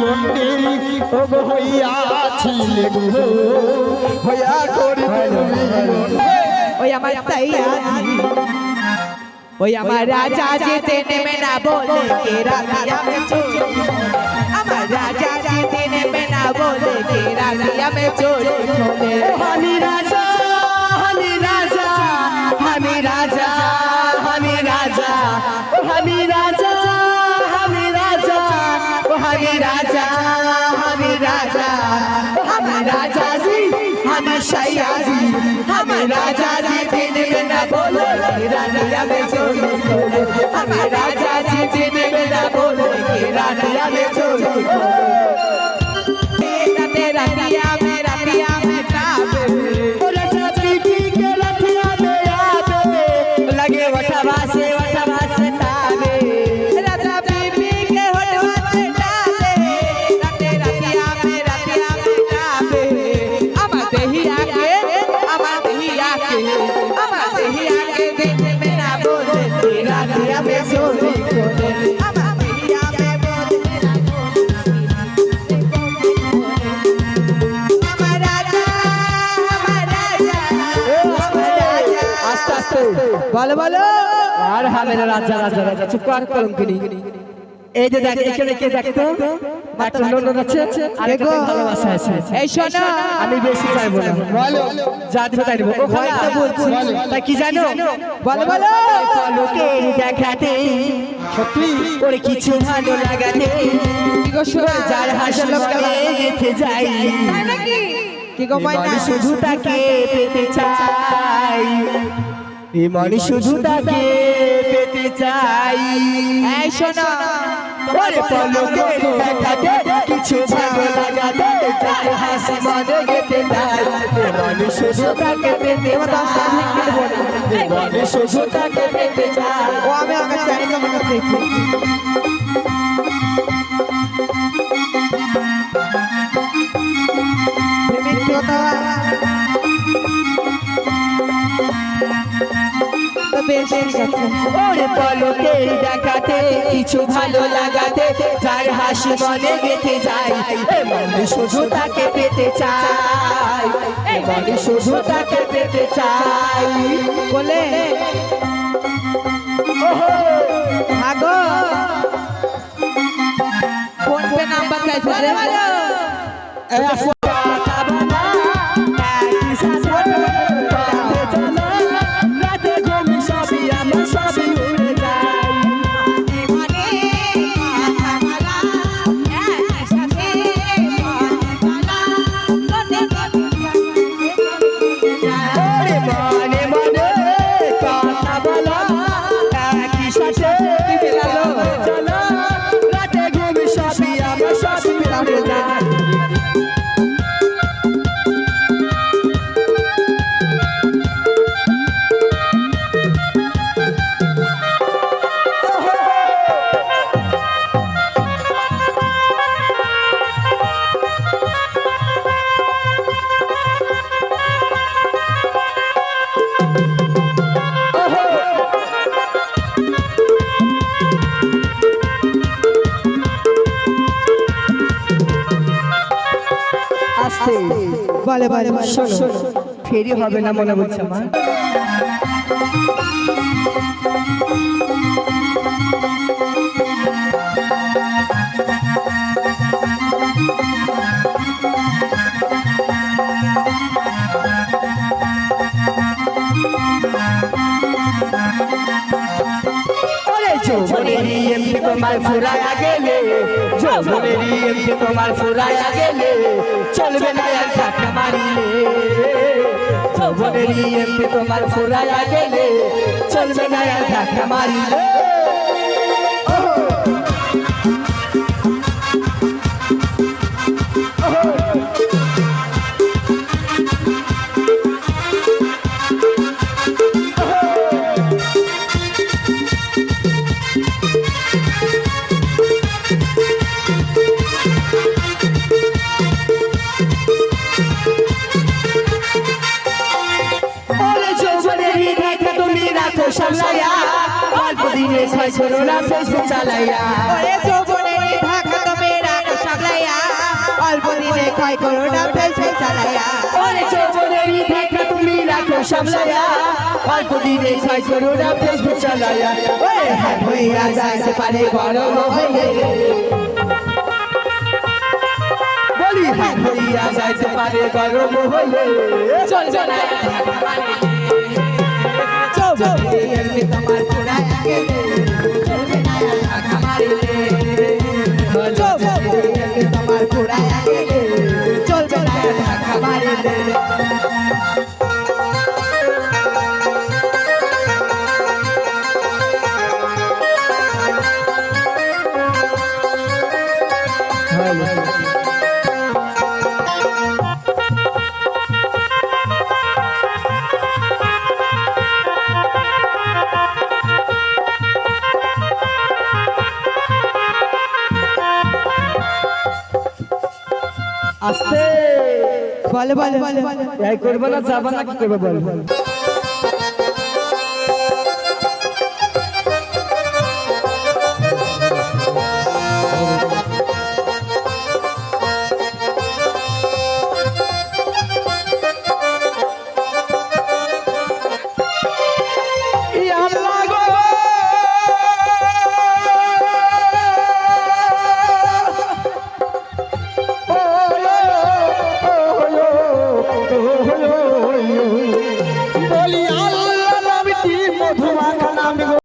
গো হইয়াছিলে গো। হইয়া করি তুমি ওই আমার সৈয়াজি ওই আমার রাজা যেতে নেমে না বলে কে রাখিয়া মে আমার রাজা যেতে নেমে না বলে কে রাখিয়া মে চোরি খোলে রাজা হানি রাজা হানি রাজা জি দিবে না বলো, রানী আমি চলো। আমি রাজা জি দিবে না বলো, রানী আমি বলো বলো। আর হামের রাজা রাজা রাজা। চুপ কর কলঙ্কিনি। এই যে দেখ এখানে কে দেখতো? একটা লোন আছে আর একটা ভালোবাসা আছে। এই শোনো। আমি বেশি চাইব না। বলো। যা দিবে তাই দিব। ও ভয়টা বলছি। তাই কি জানো? বলো বলো। লোকের দেখাতে সত্যি? ওরে কিছু ভালো লাগাতে কি গো যার হাসি মনে গেথে যাই। কি গো শুধু তাকে পেতে চাই। এই মানে শুধু তাকে পেতে চাই। শোনো ওরে পলকে দেখাতে কিছু ভালো লাগাতে যার হাসি মনে গেতে চাই এই মানে শুধু তাকে পেতে চাই এই শুধু তাকে পেতে চাই ও আমি ওকে জানি তোমাকে দেখি বেশ ওরে পলকে দেখাতে কিছু ভালো লাগাতে যার হাসি মনে গেতে যায়। মনে শুধু তাকে পেতে চাই। মনে শুধু তাকে পেতে চাই। বলে ফোন পে নাম্বার চাইছো বলে বলে ফেরি হবে না মনে হচ্ছে আমার। তোমার ফুরায়া গেলে চলবে না মারিলে যৌবনেরই এমনি তোমার ফুরাইয়া গেলে চলবে না আর মারিলে। ওহো, ছয় করো না ফেসবুক চালাইয়া। ওরে যৌবনের ঢাকা তুমি রাখো সামলাইয়া অল্প দিনে ক্ষয় করো না ফেসবুক চালাইয়া। ওরে চোখের দেখা তুমি রাখো সামলাইয়া অল্প দিনে ছয় করো না ফেসবুক চালাইয়া। ওরে হাত হইয়া যাইতে পারে গরম হইলে বলি হাত হইয়া যাইতে পারে গরম হইলে চলবে না ঢাকা মারিলে যৌবনের এমনি তোমার তোমার পুরায় চলবে না ঢাকা মারিলে আস্তে বলে বলে বলে বলে এই করব না